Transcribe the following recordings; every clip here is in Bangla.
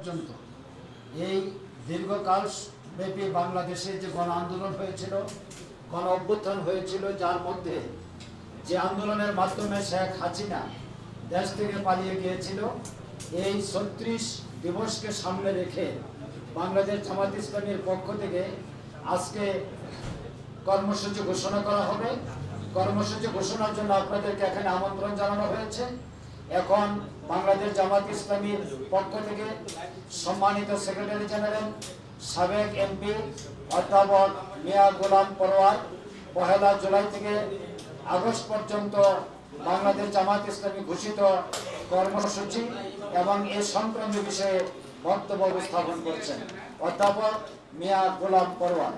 পর্যন্ত। এই দীর্ঘকাল ব্যাপী বাংলাদেশে যে গণ আন্দোলন হয়েছিল, গণ অভ্যুত্থান হয়েছিল, যার মধ্যে যে আন্দোলনের মাধ্যমে শেখ হাসিনা দেশ থেকে পালিয়ে গিয়েছিল, এই ছত্রিশ দিবসকে সামনে রেখে বাংলাদেশ জামাত ইসলামীর পক্ষ থেকে আজকে কর্মসূচি ঘোষণা করা হবে। কর্মসূচি ঘোষণার জন্য আপনাদেরকে এখানে আমন্ত্রণ জানানো হয়েছে। এখন বাংলাদেশ জামাত ইসলামীর পক্ষ থেকে সম্মানিত সেক্রেটারি জেনারেল, সাবেক এমপি, অধ্যাপক মিয়া গোলাম পরোয়ার পহেলা জুলাই থেকে আগস্ট পর্যন্ত বাংলাদেশ জামাত ইসলামী ঘোষিত কর্মসূচি এবং এ সংক্রান্ত বিষয়ে বক্তব্য উপস্থাপন করছেন অধ্যাপক মিয়া গোলাম পরোয়ার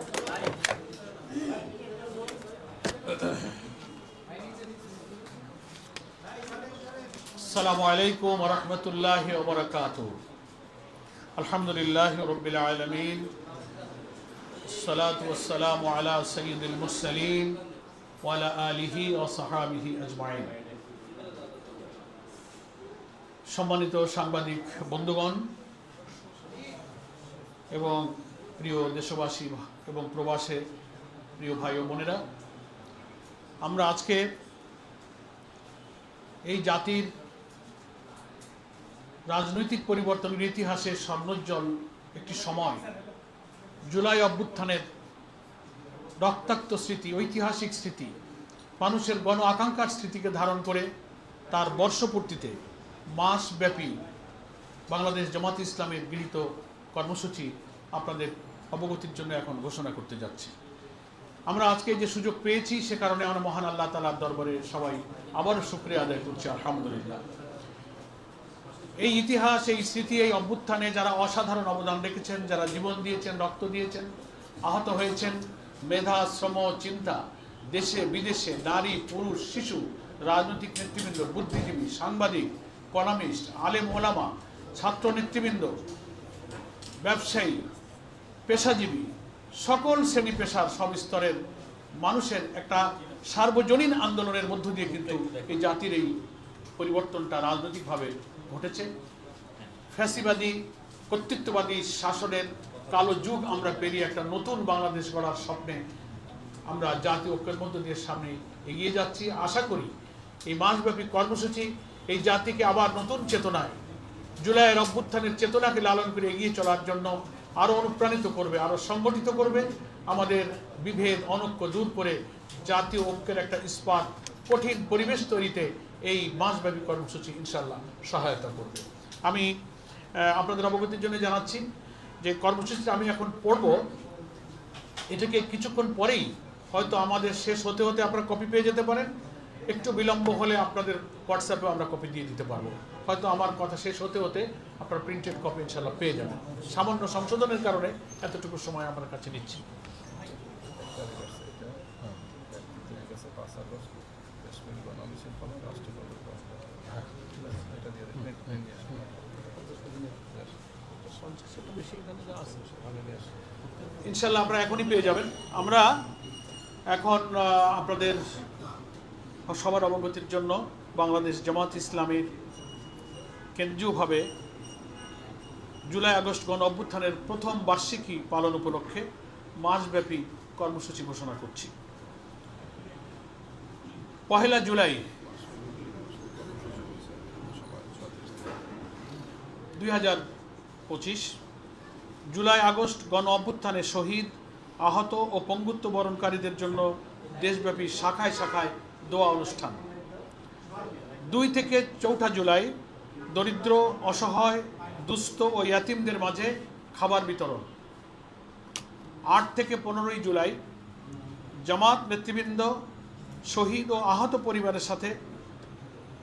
আসসালামু আলাইকুম রহমতুল্লাহ ওবরাকাত আলহামদুলিল্লাহ রবিল আলমিন। সালাতাম আলা সঈদুল মুসলিম ওয়ালা আলিহি ও সাহাবিহি আজমাইন। সম্মানিত সাংবাদিক বন্ধুগণ এবং প্রিয় দেশবাসী এবং প্রবাসে প্রিয় ভাই ও বোনেরা, আমরা আজকে এই জাতির রাজনৈতিক পরিবর্তনের ইতিহাসে স্বর্ণোজ্জ্বল একটি সময়, জুলাই অভ্যুত্থানের রক্তাক্ত স্মৃতি, ঐতিহাসিক স্মৃতি, মানুষের গণ আকাঙ্ক্ষার স্মৃতিকে ধারণ করে তার বর্ষপূর্তিতে মাসব্যাপী বাংলাদেশ জামাত ইসলামের গৃহীত কর্মসূচি আপনাদের অবগতির জন্য এখন ঘোষণা করতে যাচ্ছি। আমরা আজকে যে সুযোগ পেয়েছি, সে কারণে আমরা মহান আল্লাহ তালার দরবারে সবাই আবারও শুক্রিয়া আদায় করছি, আলহামদুলিল্লাহ। এই ইতিহাস, এই স্মৃতি, এই অভ্যুত্থানে যারা অসাধারণ অবদান রেখেছেন, যারা জীবন দিয়েছেন, রক্ত দিয়েছেন, আহত হয়েছেন, মেধা, শ্রম, চিন্তা, দেশে, বিদেশে, নারী, পুরুষ, শিশু, রাজনৈতিক নেতৃবৃন্দ, বুদ্ধিজীবী, সাংবাদিক কলামিস্ট আলেম ওলামা, ছাত্র নেতৃবৃন্দ, ব্যবসায়ী, পেশাজীবী, সকল শ্রেণি পেশার সব স্তরের মানুষের একটা সার্বজনীন আন্দোলনের মধ্য দিয়ে কিন্তু এই জাতির এই পরিবর্তনটা রাজনৈতিকভাবে ঘটেছে। ফ্যাসিবাদী, কর্তৃত্ববাদী শাসনের কালো যুগ আমরা পেরিয়ে একটা নতুন বাংলাদেশ গড়ার স্বপ্নে আমরা জাতীয় ঐক্যের মধ্য দিয়ে সামনে এগিয়ে যাচ্ছি। আশা করি এই মাসব্যাপী কর্মসূচি এই জাতিকে আবার নতুন চেতনায়, জুলাইয়ের অভ্যুত্থানের চেতনাকে লালন করে এগিয়ে চলার জন্য আরও অনুপ্রাণিত করবে, আরও সংগঠিত করবে। আমাদের বিভেদ, অনৈক্য দূর করে জাতীয় ঐক্যের একটা ইস্পাত কঠিন পরিবেশ তৈরিতে এই মাসব্যাপী কর্মসূচি ইনশাল্লাহ সহায়তা করবে। আমি আপনাদের অবগতির জন্য জানাচ্ছি যে কর্মসূচিটা আমি এখন পড়ব। এটাকে কিছুক্ষণ পরেই হয়তো আমাদের শেষ হতে হতে আপনারা কপি পেয়ে যেতে পারেন। একটু বিলম্ব হলে আপনাদের হোয়াটসঅ্যাপে আমরা কপি দিয়ে দিতে পারব। হয়তো আমার কথা শেষ হতে হতে আপনারা প্রিন্টেড কপি ইনশাল্লাহ পেয়ে যাবেন। সামান্য সংশোধনের কারণে এতটুকু সময় আমার কাছে নিচ্ছি। ইনশাল্লাহ আপনারা এখনই পেয়ে যাবেন। আমরা এখন আপনাদের সবার অবগতির জন্য বাংলাদেশ জামাত ইসলামের কেন্দ্রীয়ভাবে জুলাই আগস্ট গণ অভ্যুত্থানের প্রথম বার্ষিকী পালন উপলক্ষে মাসব্যাপী কর্মসূচি ঘোষণা করছি। পহেলা জুলাই। দুই হাজার পঁচিশ। জুলাই, আগস্ট গণ অভ্যুত্থানে শহীদ, আহত ও পঙ্গুত্ব বরণকারীদের জন্য দেশব্যাপী শাখায় শাখায় দোয়া অনুষ্ঠান। দুই থেকে চৌঠা জুলাই, দরিদ্র, অসহায়, দুস্থ ও ইয়াতিমদের মাঝে খাবার বিতরণ। আট থেকে পনেরোই জুলাই, জামাত নেতৃবৃন্দ শহীদ ও আহত পরিবারের সাথে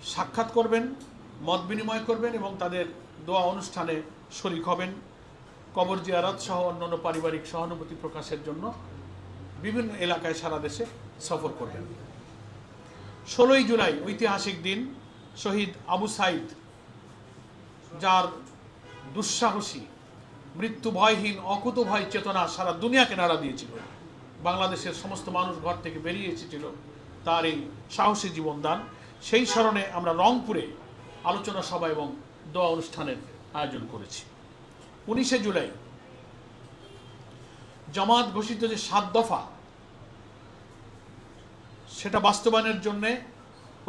সাক্ষাৎ করবেন, মত বিনিময় করবেন এবং তাদের দোয়া অনুষ্ঠানে শরিক হবেন। কবর জিয়ারত সহ অন্যান্য পারিবারিক সহানুভূতি প্রকাশের জন্য বিভিন্ন এলাকায় সারা দেশে সফর করবেন। ষোলোই জুলাই, ঐতিহাসিক দিন। শহীদ আবু সাইদ, যার দুঃসাহসী মৃত্যু ভয়হীন অকুত ভয় চেতনা সারা দুনিয়াকে নাড়া দিয়েছিল। বাংলাদেশের সমস্ত মানুষ ঘর থেকে বেরিয়ে এসেছিল। তার এই সাহসী জীবনদান সেই স্মরণে আমরা রংপুরে আলোচনা সভা এবং দোয়া অনুষ্ঠানের আয়োজন করেছি। উনিশে জুলাই জামাত ঘোষিত যে সাত দফা, সেটা বাস্তবায়নের জন্য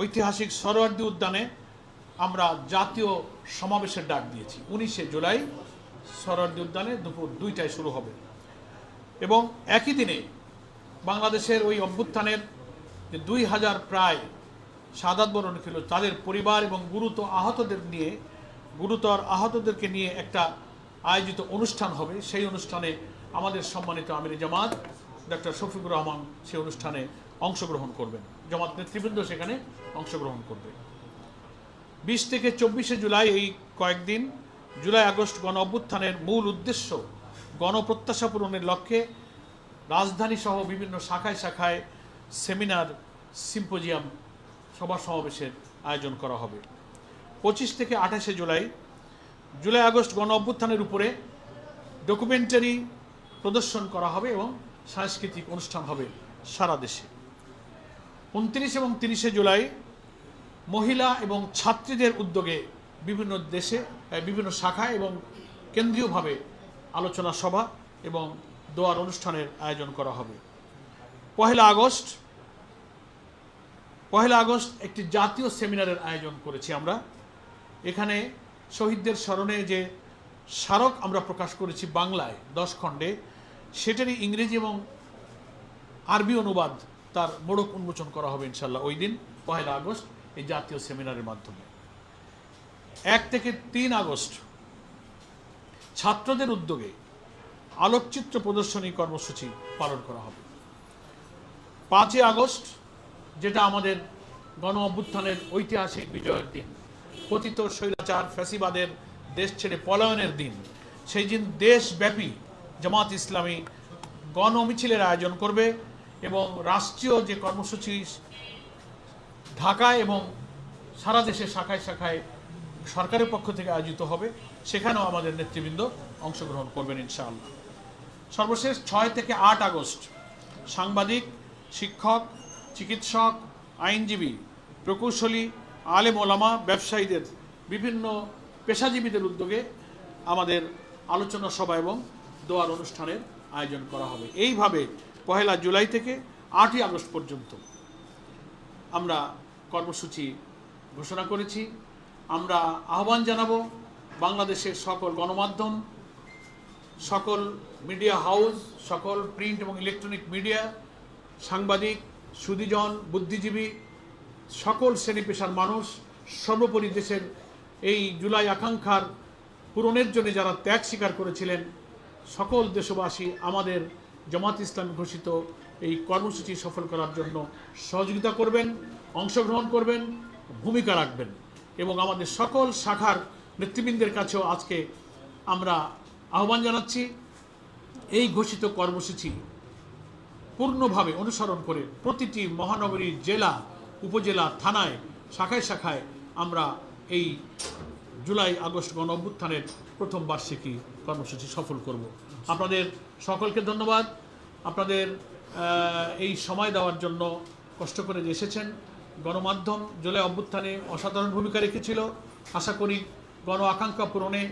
ঐতিহাসিক সরোয়ার্দী উদ্যানে আমরা জাতীয় সমাবেশের ডাক দিয়েছি। উনিশে জুলাই সরোয়ার্দী উদ্যানে দুপুর দুইটায় শুরু হবে। এবং একই দিনে বাংলাদেশের ওই অভ্যুত্থানের যে দুই হাজার প্রায় সাদাত বরণ ছিল, তাদের পরিবার এবং গুরুতর আহতদের নিয়ে, গুরুতর আহতদেরকে নিয়ে একটা আয়োজিত অনুষ্ঠান হবে। সেই অনুষ্ঠানে আমাদের সম্মানিত আমির জামাত ডক্টর শফিকুর রহমান সেই অনুষ্ঠানে অংশগ্রহণ করবেন। জামাত নেতৃবৃন্দ সেখানে অংশগ্রহণ করবে। বিশ থেকে চব্বিশে জুলাই এই কয়েকদিন, জুলাই, আগস্ট গণ অভ্যুত্থানের মূল উদ্দেশ্য গণপ্রত্যাশা পূরণের লক্ষ্যে রাজধানী সহ বিভিন্ন শাখায় শাখায় সেমিনার, সিম্পোজিয়াম, সভা সমাবেশের আয়োজন করা হবে। পঁচিশ থেকে আঠাশে জুলাই জুলাই, আগস্ট গণ অভ্যুত্থানের উপরে ডকুমেন্টারি প্রদর্শন করা হবে এবং সাংস্কৃতিক অনুষ্ঠান হবে সারা দেশে। উনত্রিশ এবং তিরিশে জুলাই, মহিলা এবং ছাত্রীদের উদ্যোগে বিভিন্ন দেশে বিভিন্ন শাখায় এবং কেন্দ্রীয়ভাবে আলোচনা সভা এবং দোয়ার অনুষ্ঠানের আয়োজন করা হবে। পহেলা আগস্ট পহেলা আগস্ট একটি জাতীয় সেমিনারের আয়োজন করেছি আমরা। এখানে শহীদদের স্মরণে যে স্মারক আমরা প্রকাশ করেছি বাংলায় দশ খণ্ডে, সেটারই ইংরেজি এবং আরবি অনুবাদ তার মোড়ক উন্মোচন করা হবে ইনশাল্লাহ ওই দিন, পহেলা আগস্ট, এই জাতীয় সেমিনারের মাধ্যমে। এক থেকে তিন আগস্ট ছাত্রদের উদ্যোগে আলোকচিত্র প্রদর্শনী কর্মসূচি পালন করা হবে। পাঁচই আগস্ট, যেটা আমাদের গণ অভ্যুত্থানের ঐতিহাসিক বিজয়ের দিন, কথিত শৈলাচার ফ্যাসিবাদের দেশ ছেড়ে পলায়নের দিন, সেই দিন দেশব্যাপী জামাত ইসলামী গণ মিছিলের আয়োজন করবে এবং রাষ্ট্রীয় যে কর্মসূচি ঢাকায় এবং সারা দেশের শাখায় শাখায় সরকারের পক্ষ থেকে আয়োজিত হবে, সেখানেও আমাদের নেতৃবৃন্দ অংশগ্রহণ করবেন ইনশাআল্লাহ। সর্বশেষ ছয় থেকে আট আগস্ট সাংবাদিক শিক্ষক, চিকিৎসক, আইনজীবী, প্রকৌশলী, আলেম ওলামা, ব্যবসায়ীদের বিভিন্ন পেশাজীবীদের উদ্যোগে আমাদের আলোচনা সভা এবং দোয়ার অনুষ্ঠানের আয়োজন করা হবে। এইভাবে পহেলা জুলাই থেকে আটই আগস্ট পর্যন্ত আমরা কর্মসূচি ঘোষণা করেছি। আমরা আহ্বান জানাব বাংলাদেশের সকল গণমাধ্যম, সকল মিডিয়া হাউস, সকল প্রিন্ট এবং ইলেকট্রনিক মিডিয়া সাংবাদিক সুদীজন বুদ্ধিজীবী, সকল শ্রেণি পেশার মানুষ, সর্বোপরি দেশের এই জুলাই আকাঙ্ক্ষার পূরণের জন্য যারা ত্যাগ স্বীকার করেছিলেন, সকল দেশবাসী আমাদের জামাত ইসলাম ঘোষিত এই কর্মসূচি সফল করার জন্য সহযোগিতা করবেন, অংশগ্রহণ করবেন, ভূমিকা রাখবেন এবং আমাদের সকল শাখার নেতৃবৃন্দের কাছেও আজকে আমরা আহ্বান জানাচ্ছি, এই ঘোষিত কর্মসূচি পূর্ণভাবে অনুসরণ করে প্রতিটি মহানগরী জেলা, উপজেলা, থানায়, শাখায় শাখায় আমরা এই জুলাই, আগস্ট গণ অভ্যুত্থানের প্রথম বার্ষিকী কর্মসূচি সফল করব। আপনাদের সকলকে ধন্যবাদ। আপনাদের এই সময় দেওয়ার জন্য কষ্ট করে যে এসেছেন, গণমাধ্যম জুলাই অভ্যুত্থানে অসাধারণ ভূমিকা রেখেছিল। আশা করি গণ আকাঙ্ক্ষা পূরণে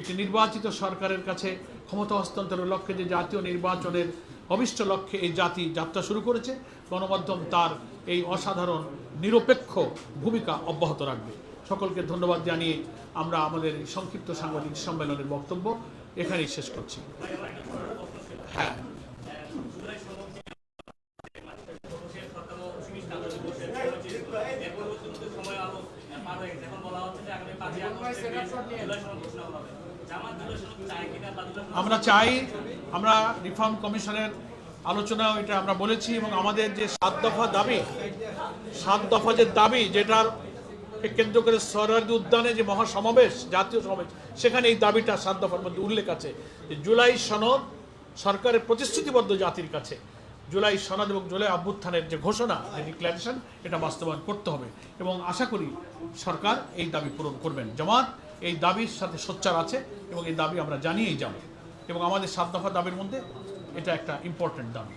একটি নির্বাচিত সরকারের কাছে ক্ষমতা হস্তান্তরের লক্ষ্যে যে জাতীয় নির্বাচনের অভিষ্ট লক্ষ্যে এই জাতি যাত্রা শুরু করেছে। গণমাধ্যম তার এই অসাধারণ, নিরপেক্ষ ভূমিকা অব্যাহত রাখবে। সকলকে ধন্যবাদ জানিয়ে আমরা আমাদের সংক্ষিপ্ত সাংবাদিক সম্মেলনের বক্তব্য এখানেই শেষ করছি। হ্যাঁ আমরা চাই আমরা রিফর্ম কমিশনের আলোচনা এটা আমরা বলেছি এবং আমাদের যে সাত দফা দাবি, সাত দফা যে দাবি যেটার কেন্দ্র করে সরারদি উদ্যানে যে মহাসমাবেশ, জাতীয় সমাবেশ, সেখানে এই দাবিটা সাত দফার মধ্যে উল্লেখ আছে যে জুলাই সনদ সরকারের প্রতিশ্রুতিবদ্ধ জাতির কাছে। জুলাই সনদ এবং জুলাই অভ্যুত্থানের যে ঘোষণা, যে ডিক্লারেশন এটা বাস্তবায়ন করতে হবে এবং আশা করি সরকার এই দাবি পূরণ করবেন। জামাত, এই দাবির সাথে সোচ্চার আছে এবং এই দাবি আমরা জানিয়েই যাব। এবং আমাদের সাত দফা দাবির মধ্যে এটা একটা ইম্পর্টেন্ট দাবি।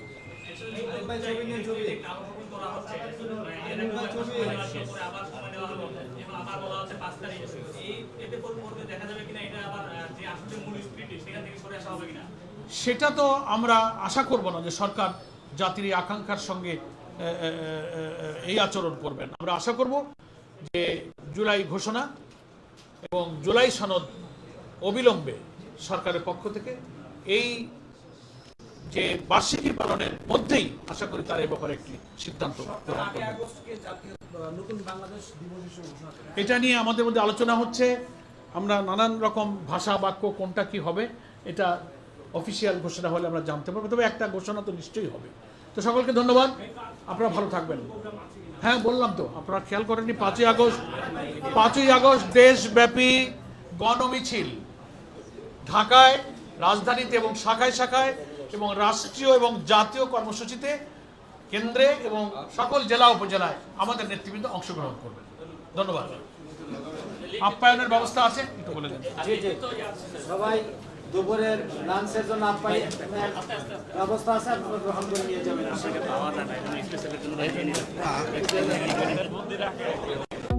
সেটা তো আমরা আশা করব না যে সরকার জাতির এই আকাঙ্ক্ষার সঙ্গে এই আচরণ করবেন আমরা আশা করব যে জুলাই ঘোষণা এবং জুলাই সনদ অবিলম্বে সরকারের পক্ষ থেকে। এই যে বার্ষিকী পালনের মধ্যেই আশা করি তার এই ব্যাপারে একটি সিদ্ধান্ত এটা নিয়ে আমাদের মধ্যে আলোচনা হচ্ছে। আমরা নানান রকম ভাষা বাক্য কোনটা কি হবে, এটা অফিসিয়াল ঘোষণা হলে আমরা জানতে পারব। তবে একটা ঘোষণা তো নিশ্চয়ই হবে। তো সকলকে ধন্যবাদ। আপনারা ভালো থাকবেন। হ্যাঁ বললাম তো, আপনারা খেয়াল করেননি, পাঁচই আগস্ট পাঁচই আগস্ট দেশব্যাপী গণমিছিল। ঢাকায় রাজধানীতে এবং শাখায় শাখায় এবং রাষ্ট্রীয় এবং জাতীয় কর্মসূচিতে কেন্দ্রে এবং সকল জেলা উপজেলায় আমাদের নেতৃবৃন্দ অংশগ্রহণ করবেন। ধন্যবাদ। আপ্যায়নের ব্যবস্থা আছে? একটু বলে দেন। সবাই দুপুরের লাঞ্চের জন্য আপ্যায়নের ব্যবস্থা আছে আপনারা গ্রহণ করে নিয়ে যাবেন।